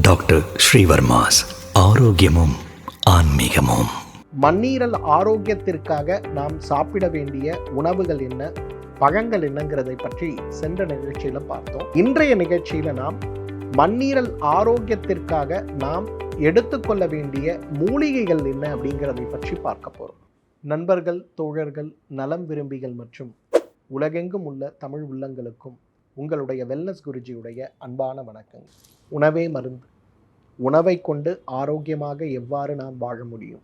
Doctor Srivarma's ஆரோக்கியமும் ஆன்மீகமும். மண்ணீரல் ஆரோக்கியத்திற்காக நாம் சாப்பிட வேண்டிய உணவுகள் என்ன பழங்கள் என்னங்கிறதை பற்றி சென்ற நிகழ்ச்சியில் பார்த்தோம். இன்றைய நிகழ்ச்சியில் நாம் மண்ணீரல் ஆரோக்கியத்திற்காக நாம் எடுத்துக்கொள்ள வேண்டிய மூலிகைகள் என்ன அப்படிங்கிறதை பற்றி பார்க்க போகிறோம் நண்பர்கள் தோழர்கள் நலம் விரும்பிகள் மற்றும் உலகெங்கும் உள்ள தமிழ் உள்ளங்களுக்கும் உங்களுடைய வெல்னஸ் குருஜியுடைய அன்பான வணக்கங்கள். உணவே மருந்து. உணவை கொண்டு ஆரோக்கியமாக எவ்வாறு நாம் வாழ முடியும்?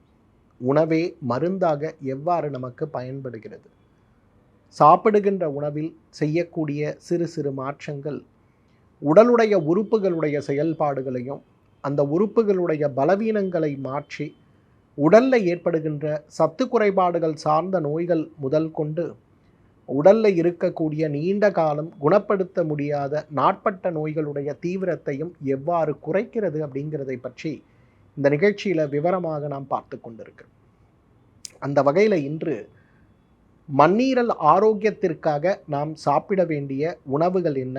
உணவே மருந்தாக எவ்வாறு நமக்கு பயன்படுகிறது? சாப்பிடுகின்ற உணவில் செய்யக்கூடிய சிறு சிறு மாற்றங்கள் உடலுடைய உறுப்புகளுடைய செயல்பாடுகளையும் அந்த உறுப்புகளுடைய பலவீனங்களை மாற்றி உடலில் ஏற்படுகின்ற சத்து குறைபாடுகள் சார்ந்த நோய்கள் முதல் கொண்டு உடல்ல இருக்கக்கூடிய நீண்ட காலம் குணப்படுத்த முடியாத நாட்பட்ட நோய்களுடைய தீவிரத்தையும் எவ்வாறு குறைக்கிறது அப்படிங்கிறதை பற்றி இந்த நிகழ்ச்சியில விவரமாக நாம் பார்த்து கொண்டிருக்கிறோம். அந்த வகையில இன்று மண்ணீரல் ஆரோக்கியத்திற்காக நாம் சாப்பிட வேண்டிய உணவுகள் என்ன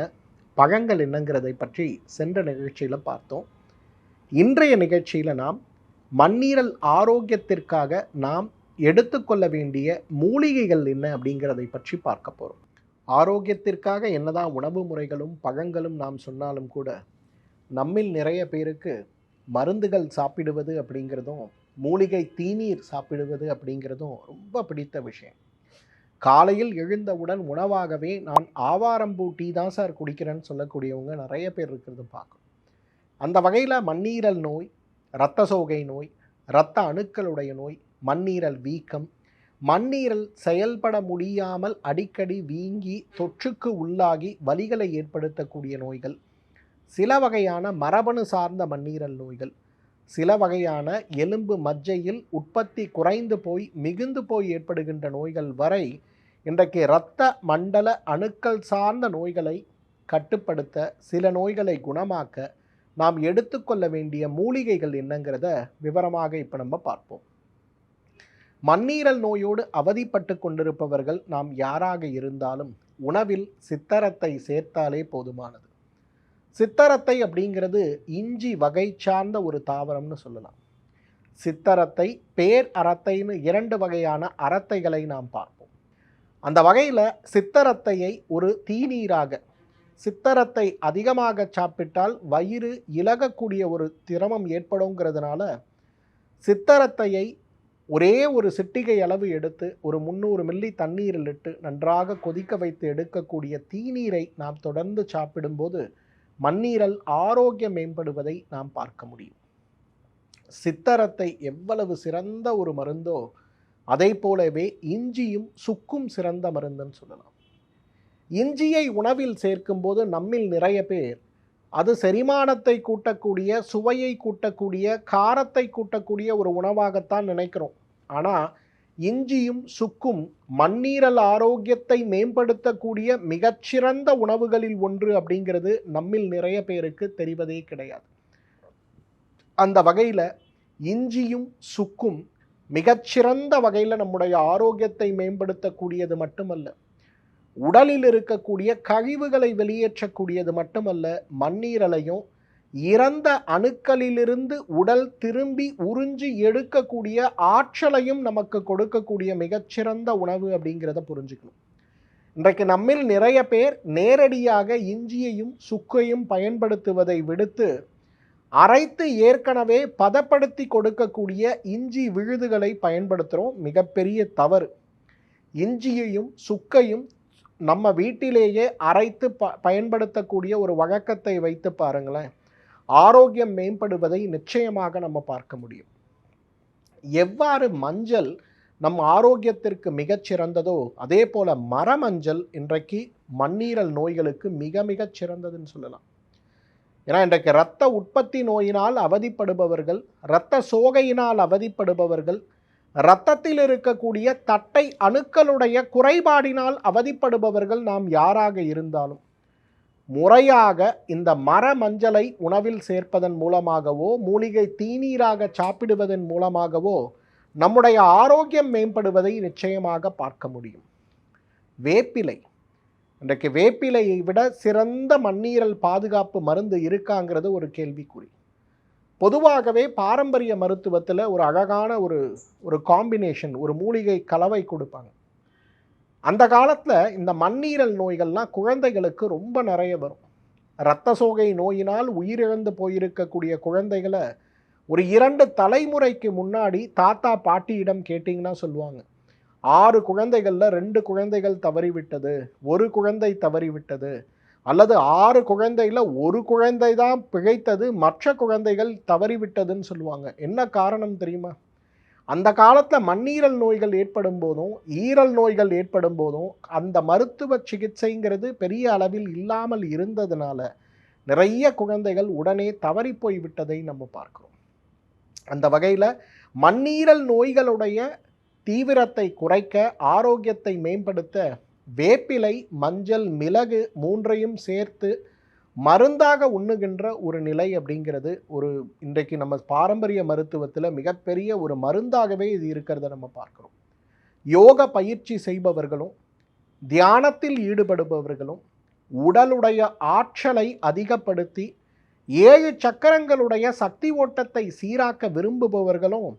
பழங்கள் என்னங்கிறதை பற்றி சென்ற நிகழ்ச்சியில பார்த்தோம். இன்றைய நிகழ்ச்சியில நாம் மண்ணீரல் ஆரோக்கியத்திற்காக நாம் எடுத்துக்கொள்ள வேண்டிய மூலிகைகள் என்ன அப்படிங்கிறதை பற்றி பார்க்க போகிறோம் ஆரோக்கியத்திற்காக என்னதான் உணவு முறைகளும் பழங்களும் நாம் சொன்னாலும் கூட நம்மில் நிறைய பேருக்கு மருந்துகள் சாப்பிடுவது அப்படிங்கிறதும் மூலிகை தீநீர் சாப்பிடுவது அப்படிங்கிறதும் ரொம்ப பிடித்த விஷயம். காலையில் எழுந்தவுடன் உணவாகவே நான் ஆவாரம்பூ டீ தான் சார் குடிக்கிறேன்னு சொல்லக்கூடியவங்க நிறைய பேர் இருக்கிறது பார்க்கும் அந்த வகையில் மண்ணீரல் நோய் இரத்த சோகை நோய் இரத்த அணுக்களுடைய நோய் மண்ணீரல் வீக்கம். மண்ணீரல் செயல்பட முடியாமல் அடிக்கடி வீங்கி தொற்றுக்கு உள்ளாகி வலிகளை ஏற்படுத்தக்கூடிய நோய்கள். சில வகையான மரபணு சார்ந்த மண்ணீரல் நோய்கள். சில வகையான எலும்பு மஜ்ஜையில் உற்பத்தி குறைந்து போய் மிகுந்து போய் ஏற்படுகின்ற நோய்கள் வரை இன்றைக்கு இரத்த மண்டல அணுக்கள் சார்ந்த நோய்களை கட்டுப்படுத்த சில நோய்களை குணமாக்க நாம் எடுத்துக்கொள்ள வேண்டிய மூலிகைகள் என்னங்கிறத விவரமாக இப்போ நம்ம பார்ப்போம். மண்ணீரல் நோயோடு அவதிப்பட்டு கொண்டிருப்பவர்கள் நாம் யாராக இருந்தாலும் உணவில் சித்தரத்தை சேர்த்தாலே போதுமானது. சித்தரத்தை அப்படிங்கிறது இஞ்சி வகை சார்ந்த ஒரு தாவரம்னு சொல்லலாம். சித்தரத்தை பேர் அறத்தைன்னு இரண்டு வகையான அறத்தைகளை நாம் பார்ப்போம். அந்த வகையில் சித்தரத்தையை ஒரு தீநீராக சித்தரத்தை அதிகமாக சாப்பிட்டால் வயிறு இலகக்கூடிய ஒரு திரமம் ஏற்படுங்கிறதுனால சித்தரத்தையை ஒரே ஒரு சிட்டிகை அளவு எடுத்து ஒரு முந்நூறு மில்லி தண்ணீரில் இட்டு நன்றாக கொதிக்க வைத்து எடுக்கக்கூடிய தீநீரை நாம் தொடர்ந்து சாப்பிடும்போது மண்ணீரல் ஆரோக்கியம் மேம்படுவதை நாம் பார்க்க முடியும். சித்தரத்தை எவ்வளவு சிறந்த ஒரு மருந்தோ அதை போலவே இஞ்சியும் சுக்கும் சிறந்த மருந்துன்னு சொல்லலாம். இஞ்சியை உணவில் சேர்க்கும்போது நம்மில் நிறைய பேர் அது செரிமானத்தை கூட்டக்கூடிய சுவையை கூட்டக்கூடிய காரத்தை கூட்டக்கூடிய ஒரு உணவாகத்தான் நினைக்கிறோம். ஆனால் இஞ்சியும் சுக்கும் மண்ணீரல் ஆரோக்கியத்தை மேம்படுத்தக்கூடிய மிகச்சிறந்த உணவுகளில் ஒன்று அப்படிங்கிறது நம்மில் நிறைய பேருக்கு தெரிவதே கிடையாது. அந்த வகையில் இஞ்சியும் சுக்கும் மிகச்சிறந்த வகையில் நம்முடைய ஆரோக்கியத்தை மேம்படுத்தக்கூடியது மட்டுமல்ல. உடலில் இருக்கக்கூடிய கழிவுகளை வெளியேற்றக்கூடியது மட்டுமல்ல மண்ணீரலையும் இறந்த அணுக்களிலிருந்து உடல் திரும்பி உறிஞ்சி எடுக்கக்கூடிய ஆற்றலையும் நமக்கு கொடுக்கக்கூடிய மிகச்சிறந்த உணவு அப்படிங்கிறத புரிஞ்சுக்கணும். இன்றைக்கு நம்மில் நிறைய பேர் நேரடியாக இஞ்சியையும் சுக்கையும் பயன்படுத்துவதை விடுத்து அரைத்து ஏற்கனவே பதப்படுத்தி கொடுக்கக்கூடிய இஞ்சி விழுதுகளை பயன்படுத்துகிறோம் மிகப்பெரிய தவறு. இஞ்சியையும் சுக்கையும் நம்ம வீட்டிலேயே அரைத்து ப பயன்படுத்தக்கூடிய ஒரு வழக்கத்தை வைத்து பாருங்களேன். ஆரோக்கியம் மேம்படுவதை நிச்சயமாக நம்ம பார்க்க முடியும். எவ்வாறு மஞ்சள் நம் ஆரோக்கியத்திற்கு மிகச் சிறந்ததோ அதே போல் மரமஞ்சள் இன்றைக்கு மண்ணீரல் நோய்களுக்கு மிக மிகச் சிறந்ததுன்னு சொல்லலாம். ஏன்னா இன்றைக்கு இரத்த உற்பத்தி நோயினால் அவதிப்படுபவர்கள் இரத்த சோகையினால் அவதிப்படுபவர்கள் இரத்தத்தில் இருக்கக்கூடிய தட்டை அணுக்களுடைய குறைபாடினால் அவதிப்படுபவர்கள் நாம் யாராக இருந்தாலும் முறையாக இந்த மர மஞ்சளை உணவில் சேர்ப்பதன் மூலமாகவோ மூலிகை தீநீராக சாப்பிடுவதன் மூலமாகவோ நம்முடைய ஆரோக்கியம் மேம்படுவதை நிச்சயமாக பார்க்க முடியும். வேப்பிலை. இன்றைக்கு வேப்பிலையை விட சிறந்த மண்ணீரல் பாதுகாப்பு மருந்து இருக்காங்கிறது ஒரு கேள்விக்குறி. பொதுவாகவே பாரம்பரிய மருத்துவத்தில் ஒரு அழகான ஒரு ஒரு காம்பினேஷன் ஒரு மூலிகை கலவை கொடுப்பாங்க. அந்த காலத்தில் இந்த மண்ணீரல் நோய்கள்லாம் குழந்தைகளுக்கு ரொம்ப நிறைய வரும். இரத்த சோகை நோயினால் உயிரிழந்து போயிருக்கக்கூடிய குழந்தைகளை ஒரு இரண்டு தலைமுறைக்கு முன்னாடி தாத்தா பாட்டியிடம் கேட்டிங்கன்னா சொல்லுவாங்க. ஆறு குழந்தைகளில் ரெண்டு குழந்தைகள் தவறிவிட்டது ஒரு குழந்தை தவறிவிட்டது அல்லது ஆறு குழந்தையில் ஒரு குழந்தை தான் பிழைத்தது மற்ற குழந்தைகள் தவறிவிட்டதுன்னு சொல்லுவாங்க. என்ன காரணம் தெரியுமா? அந்த காலத்தில் மண்ணீரல் நோய்கள் ஏற்படும் போதும் ஈரல் நோய்கள் ஏற்படும் போதும் அந்த மருத்துவ சிகிச்சைங்கிறது பெரிய அளவில் இல்லாமல் இருந்ததுனால நிறைய குழந்தைகள் உடனே தவறி போய் விட்டதை நம்ம பார்க்கிறோம். அந்த வகையில் மண்ணீரல் நோய்களுடைய தீவிரத்தை குறைக்க ஆரோக்கியத்தை மேம்படுத்த வேப்பிலை மஞ்சள் மிளகு மூன்றையும் சேர்த்து மருந்தாக உண்ணுகின்ற ஒரு நிலை அப்படிங்கிறது ஒரு இன்றைக்கு நம்ம பாரம்பரிய மருத்துவத்தில் மிகப்பெரிய ஒரு மருந்தாகவே இது இருக்கிறத நம்ம பார்க்குறோம். யோக பயிற்சி செய்பவர்களும் தியானத்தில் ஈடுபடுபவர்களும் உடலுடைய ஆற்றலை அதிகப்படுத்தி ஏழு சக்கரங்களுடைய சக்தி ஓட்டத்தை சீராக்க விரும்புபவர்களும்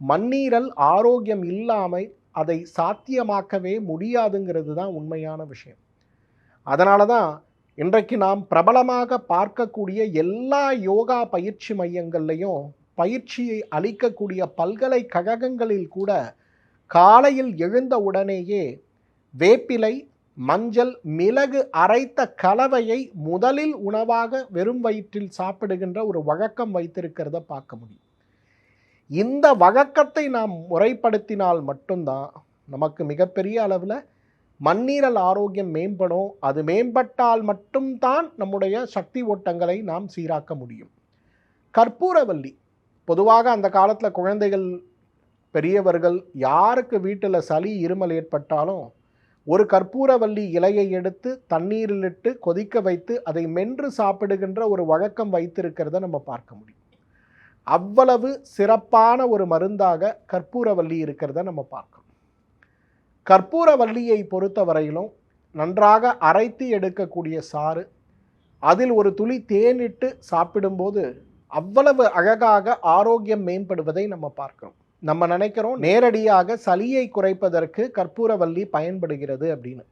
மண்ணீரல் ஆரோக்கியம் இல்லாமல் அதை சாத்தியமாக்கவே முடியாதுங்கிறது தான் உண்மையான விஷயம். அதனால தான் இன்றைக்கு நாம் பிரபலமாக பார்க்கக்கூடிய எல்லா யோகா பயிற்சி மையங்கள்லையும் பயிற்சியை அளிக்கக்கூடிய பல்கலைக்கழகங்களில் கூட காலையில் எழுந்த உடனேயே வேப்பிலை மஞ்சள் மிளகு அரைத்த கலவையை முதலில் உணவாக வெறும் வயிற்றில் சாப்பிடுகின்ற ஒரு வழக்கம் வைத்திருக்கிறத பார்க்க முடியும். இந்த வழக்கத்தை நாம் முறைப்படுத்தினால் மட்டும்தான் நமக்கு மிகப்பெரிய அளவில் மண்ணீரல் ஆரோக்கியம் மேம்படும். அது மேம்பட்டால் மட்டும்தான் நம்முடைய சக்தி ஓட்டங்களை நாம் சீராக்க முடியும். கற்பூரவல்லி. பொதுவாக அந்த காலத்தில் குழந்தைகள் பெரியவர்கள் யாருக்கு வீட்டில் சளி இருமல் ஏற்பட்டாலும் ஒரு கற்பூரவல்லி இலையை எடுத்து தண்ணீரில் இட்டு கொதிக்க வைத்து அதை மென்று சாப்பிடுகின்ற ஒரு வழக்கம் வைத்திருக்கிறத நம்ம பார்க்க முடியும். அவ்வளவு சிறப்பான ஒரு மருந்தாக கற்பூரவல்லி இருக்கிறத நம்ம பார்க்கணும். கற்பூரவல்லியை பொறுத்தவரையிலும் நன்றாக அரைத்து எடுக்கக்கூடிய சாறு அதில் ஒரு துளி தேனிட்டு சாப்பிடும்போது அவ்வளவு அழகாக ஆரோக்கியம் மேம்படுவதை நம்ம பார்க்கிறோம் நம்ம நினைக்கிறோம் நேரடியாக சளியை குறைப்பதற்கு கற்பூரவல்லி பயன்படுகிறது அப்படின்னு.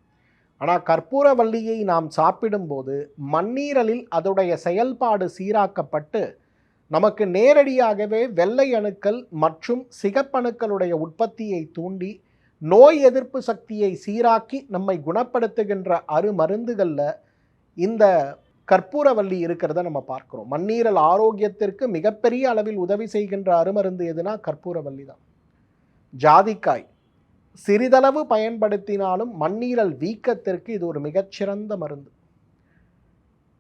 ஆனால் கற்பூரவல்லியை நாம் சாப்பிடும்போது மண்ணீரலில் அதோடைய செயல்பாடு சீராக்கப்பட்டு நமக்கு நேரடியாகவே வெள்ளை அணுக்கள் மற்றும் சிகப்பணுக்களுடைய உற்பத்தியை தூண்டி நோய் எதிர்ப்பு சக்தியை சீராக்கி நம்மை குணப்படுத்துகின்ற அருமருந்துகளில் இந்த கற்பூரவல்லி இருக்கிறத நம்ம பார்க்குறோம். மண்ணீரல் ஆரோக்கியத்திற்கு மிகப்பெரிய அளவில் உதவி செய்கின்ற அருமருந்து எதுனா கற்பூரவல்லி தான். ஜாதிக்காய். சிறிதளவு பயன்படுத்தினாலும் மண்ணீரல் வீக்கத்திற்கு இது ஒரு மிகச்சிறந்த மருந்து.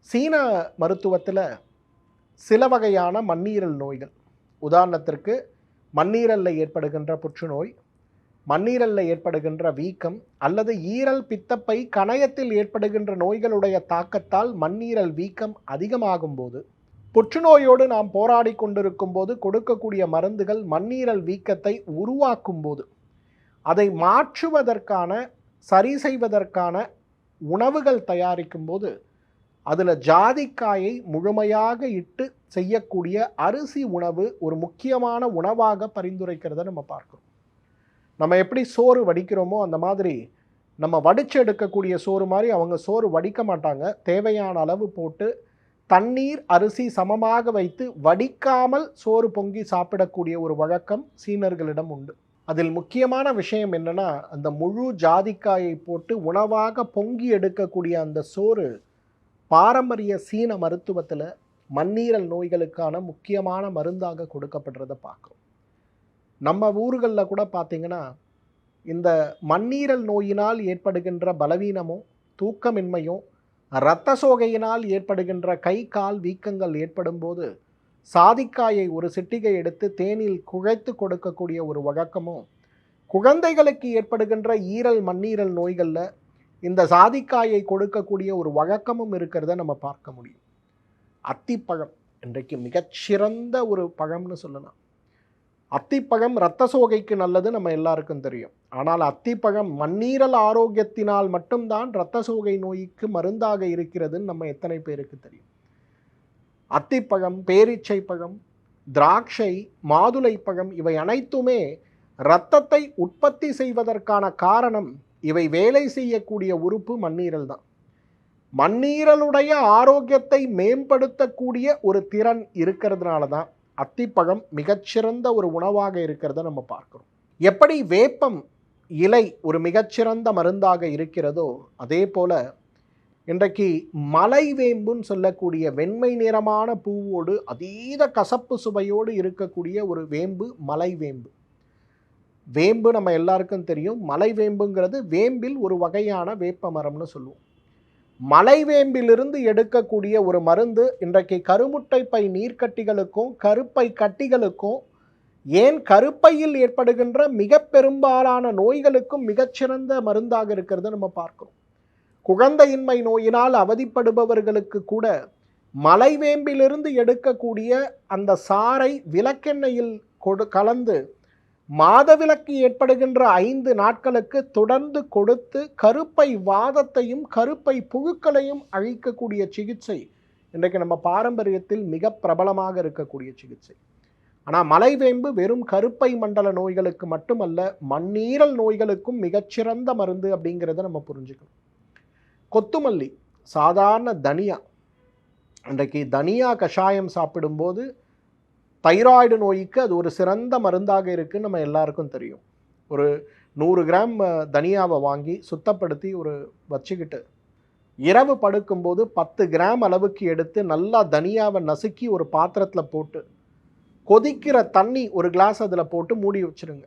சீன மருத்துவத்தில் சில வகையான மண்ணீரல் நோய்கள். உதாரணத்திற்கு மண்ணீரலில் ஏற்படுகின்ற புற்றுநோய் மண்ணீரலில் ஏற்படுகின்ற வீக்கம் அல்லது ஈரல் பித்தப்பை கணையத்தில் ஏற்படுகின்ற நோய்களுடைய தாக்கத்தால் மண்ணீரல் வீக்கம் அதிகமாகும் போது புற்றுநோயோடு நாம் போராடி கொண்டிருக்கும் போது கொடுக்கக்கூடிய மருந்துகள் மண்ணீரல் வீக்கத்தை உருவாக்கும் போது அதை மாற்றுவதற்கான சரி செய்வதற்கான உணவுகள் தயாரிக்கும் போது அதில் ஜாதிக்காயை முழுமையாக இட்டு செய்யக்கூடிய அரிசி உணவு ஒரு முக்கியமான உணவாக பரிந்துரைக்கிறத நம்ம பார்க்குறோம். நம்ம எப்படி சோறு வடிக்கிறோமோ அந்த மாதிரி நம்ம வடித்து எடுக்கக்கூடிய சோறு மாதிரி அவங்க சோறு வடிக்க மாட்டாங்க. தேவையான அளவு போட்டு தண்ணீர் அரிசி சமமாக வைத்து வடிக்காமல் சோறு பொங்கி சாப்பிடக்கூடிய ஒரு வழக்கம் சீனர்களிடம் உண்டு. அதில் முக்கியமான விஷயம் என்னென்னா அந்த முழு ஜாதிக்காயை போட்டு உணவாக பொங்கி எடுக்கக்கூடிய அந்த சோறு பாரம்பரிய சீன மருத்துவத்தில் மண்ணீரல் நோய்களுக்கான முக்கியமான மருந்தாக கொடுக்கப்படுறதை பார்க்குறோம். நம்ம ஊர்களில் கூட பார்த்திங்கன்னா இந்த மண்ணீரல் நோயினால் ஏற்படுகின்ற பலவீனமும் தூக்கமின்மையும் இரத்த சோகையினால் ஏற்படுகின்ற கை கால் வீக்கங்கள் ஏற்படும்போது சாதிக்காயை ஒரு சிட்டிகை எடுத்து தேனில் குழைத்து கொடுக்கக்கூடிய ஒரு வழக்கமும் குழந்தைகளுக்கு ஏற்படுகின்ற ஈரல் மண்ணீரல் நோய்களில் இந்த சாதிக்காயை கொடுக்கக்கூடிய ஒரு வழக்கமும் இருக்கிறத நம்ம பார்க்க முடியும். அத்திப்பழம் இன்றைக்கு மிகச்சிறந்த ஒரு பழம்னு சொல்லலாம். அத்திப்பழம் இரத்த சோகைக்கு நல்லது நம்ம எல்லாருக்கும் தெரியும். ஆனால் அத்திப்பழம் மண்ணீரல் ஆரோக்கியத்தினால் மட்டும்தான் இரத்த சோகை நோய்க்கு மருந்தாக இருக்கிறதுன்னு நம்ம எத்தனை பேருக்கு தெரியும். அத்திப்பழம் பேரீச்சை பழம் திராட்சை மாதுளைப்பழம் இவை அனைத்துமே இரத்தத்தை உற்பத்தி செய்வதற்கான காரணம் இவை வேலை செய்யக்கூடிய உறுப்பு மண்ணீரல் தான். மண்ணீரலுடைய ஆரோக்கியத்தை மேம்படுத்தக்கூடிய ஒரு திறன் இருக்கிறதுனால தான் அத்திப்பழம் மிகச்சிறந்த ஒரு உணவாக இருக்கிறத நம்ம பார்க்குறோம். எப்படி வேப்பம் இலை ஒரு மிகச்சிறந்த மருந்தாக இருக்கிறதோ அதே போல் இன்றைக்கு மலை வேம்புன்னு சொல்லக்கூடிய வெண்மை நிறமான பூவோடு அதீத கசப்பு சுவையோடு இருக்கக்கூடிய ஒரு வேம்பு மலை வேம்பு. வேம்பு நம்ம எல்லாருக்கும் தெரியும். மலை வேம்புங்கிறது வேம்பில் ஒரு வகையான வேப்ப மரம்னு சொல்லுவோம் மலைவேம்பிலிருந்து எடுக்கக்கூடிய ஒரு மருந்து இன்றைக்கு கருமுட்டை பை நீர்க்கட்டிகளுக்கும் கருப்பை கட்டிகளுக்கும் ஏன் கருப்பையில் ஏற்படுகின்ற மிக பெரும்பாலான நோய்களுக்கும் மிகச்சிறந்த மருந்தாக இருக்கிறத நம்ம பார்க்கிறோம். குழந்தையின்மை நோயினால் அவதிப்படுபவர்களுக்கு கூட மலைவேம்பிலிருந்து எடுக்கக்கூடிய அந்த சாறை விளக்கெண்ணெயில் கொடு கலந்து மாதவிலக்கு ஏற்படுகின்ற ஐந்து நாட்களுக்கு தொடர்ந்து கொடுத்து கருப்பை வாதத்தையும் கருப்பை புழுக்களையும் அழிக்கக்கூடிய சிகிச்சை இன்றைக்கு நம்ம பாரம்பரியத்தில் மிக பிரபலமாக இருக்கக்கூடிய சிகிச்சை. ஆனால் மலைவேம்பு வெறும் கருப்பை மண்டல நோய்களுக்கு மட்டுமல்ல மண்ணீரல் நோய்களுக்கும் மிகச்சிறந்த மருந்து அப்படிங்கிறத நம்ம புரிஞ்சுக்கணும். கொத்துமல்லி சாதாரண தனியா. இன்றைக்கு தனியா கஷாயம் சாப்பிடும்போது தைராய்டு நோய்க்கு அது ஒரு சிறந்த மருந்தாக இருக்குதுன்னு நம்ம எல்லாருக்கும் தெரியும். ஒரு நூறு கிராம் தனியாவை வாங்கி சுத்தப்படுத்தி ஒரு வச்சுக்கிட்டு இரவு படுக்கும்போது பத்து கிராம் அளவுக்கு எடுத்து நல்லா தனியாவை நசுக்கி ஒரு பாத்திரத்தில் போட்டு கொதிக்கிற தண்ணி ஒரு கிளாஸ் அதில் போட்டு மூடி வச்சுருங்க.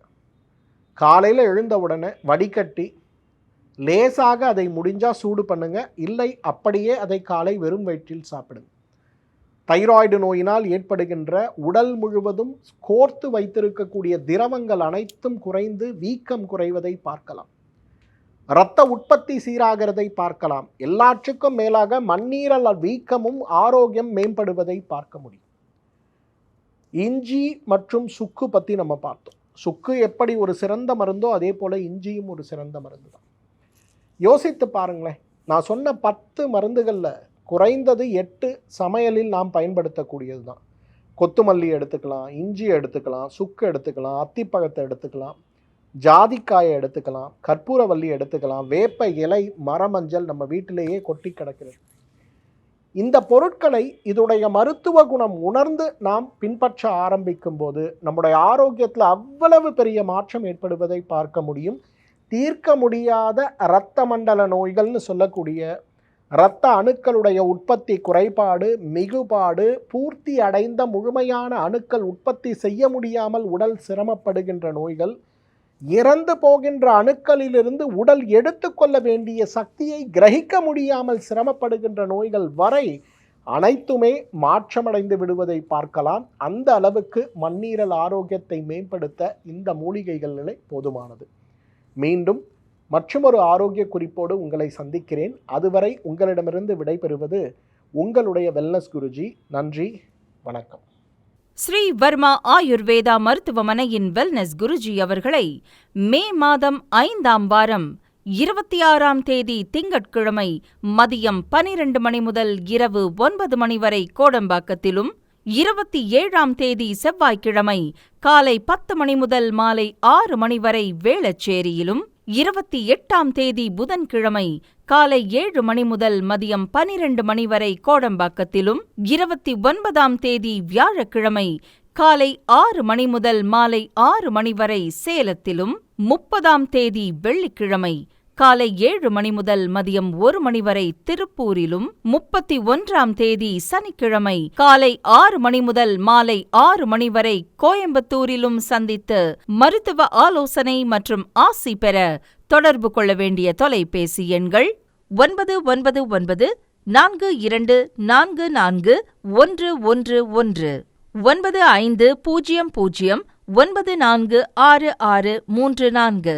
காலையில் எழுந்த உடனே வடிகட்டி லேசாக அதை முடிஞ்சால் சூடு பண்ணுங்கள் இல்லை அப்படியே அதை காலை வெறும் வயிற்றில் சாப்பிடுங்க. தைராய்டு நோயினால் ஏற்படுகின்ற உடல் முழுவதும் கோர்த்து வைத்திருக்கக்கூடிய திரவங்கள் அனைத்தும் குறைந்து வீக்கம் குறைவதை பார்க்கலாம். இரத்த உற்பத்தி சீராகிறதை பார்க்கலாம். எல்லாற்றுக்கும் மேலாக மண்ணீரல் வீக்கமும் ஆரோக்கியம் மேம்படுவதை பார்க்க முடியும். இஞ்சி மற்றும் சுக்கு பற்றி நம்ம பார்த்தோம். சுக்கு எப்படி ஒரு சிறந்த மருந்தோ அதே போல் இஞ்சியும் ஒரு சிறந்த மருந்து தான் யோசித்து பாருங்களேன். நான் சொன்ன பத்து மருந்துகளில் குறைந்தது எட்டு சமையலில் நாம் பயன்படுத்தக்கூடியது தான் கொத்துமல்லி எடுத்துக்கலாம் இஞ்சி எடுத்துக்கலாம் சுக்கு எடுத்துக்கலாம் அத்திப்பழத்தை எடுத்துக்கலாம் ஜாதிக்காயை எடுத்துக்கலாம் கற்பூரவல்லி எடுத்துக்கலாம் வேப்ப இலை மரமஞ்சள் நம்ம வீட்டிலேயே கொட்டி கிடக்கிறது இந்த பொருட்களை இதோடைய மருத்துவ குணம் உணர்ந்து நாம் பின்பற்ற ஆரம்பிக்கும் போது நம்முடைய ஆரோக்கியத்தில் அவ்வளவு பெரிய மாற்றம் ஏற்படுவதை பார்க்க முடியும். தீர்க்க முடியாத இரத்த மண்டல நோய்கள்னு சொல்லக்கூடிய இரத்த அணுக்களுடைய உற்பத்தி குறைபாடு மிகுபாடு பூர்த்தி அடைந்த முழுமையான அணுக்கள் உற்பத்தி செய்ய முடியாமல் உடல் சிரமப்படுகின்ற நோய்கள் இறந்து போகின்ற அணுக்களிலிருந்து உடல் எடுத்துக்கொள்ள வேண்டிய சக்தியை கிரகிக்க முடியாமல் சிரமப்படுகின்ற நோய்கள் வரை அனைத்துமே மாற்றமடைந்து விடுவதை பார்க்கலாம். அந்த அளவுக்கு மண்ணீரல் ஆரோக்கியத்தை மேம்படுத்த இந்த மூலிகைகள் நிலை போதுமானது. மீண்டும் மற்றொரு ஆரோக்கிய குறிப்போடு உங்களை சந்திக்கிறேன். அதுவரை உங்களிடமிருந்து விடைபெறுவது உங்களுடைய வெல்னஸ் குருஜி. நன்றி வணக்கம். ஸ்ரீ வர்மா ஆயுர்வேதா மருத்துவமனையின் வெல்னஸ் குருஜி அவர்களை மே மாதம் ஐந்தாம் வாரம் இருபத்தி ஆறாம் தேதி திங்கட்கிழமை மதியம் பனிரெண்டு மணி முதல் இரவு ஒன்பது மணி வரை கோடம்பாக்கத்திலும் இருபத்தி ஏழாம் தேதி செவ்வாய்க்கிழமை காலை பத்து மணி முதல் மாலை ஆறு மணி வரை வேளச்சேரியிலும் இருபத்தி எட்டாம் தேதி புதன்கிழமை காலை ஏழு மணி முதல் மதியம் பனிரெண்டு மணி வரை கோடம்பாக்கத்திலும் இருபத்தி ஒன்பதாம் தேதி வியாழக்கிழமை காலை ஆறு மணி முதல் மாலை ஆறு மணி வரை சேலத்திலும் முப்பதாம் தேதி வெள்ளிக்கிழமை காலை ஏழு மணி முதல் மதியம் ஒரு மணி வரை திருப்பூரிலும் முப்பத்தி ஒன்றாம் தேதி சனிக்கிழமை காலை ஆறு மணி முதல் மாலை ஆறு மணி வரை கோயம்புத்தூரிலும் சந்தித்து மருத்துவ ஆலோசனை மற்றும் ஆசி பெற தொடர்பு கொள்ள வேண்டிய தொலைபேசி எண்கள் ஒன்பது ஒன்பது ஒன்பது நான்கு இரண்டு நான்கு நான்கு ஒன்று ஒன்று ஒன்று. ஒன்பது ஐந்து பூஜ்ஜியம் பூஜ்ஜியம் ஒன்பது நான்கு ஆறு ஆறு மூன்று நான்கு.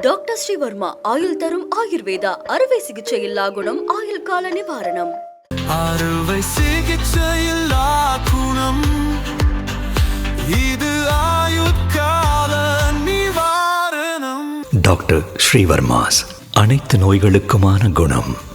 doctor Srivarma ஆயுள் தரும் ஆயுர்வேதா அறுவை சிகிச்சை இல்லா குணம் ஆயுள் கால நிவாரணம். அறுவை சிகிச்சையில்லா குணம். இது ஆயுட்கால நிவாரணம். டாக்டர் ஸ்ரீவர்மாஸ் அனைத்து நோய்களுக்குமான குணம்.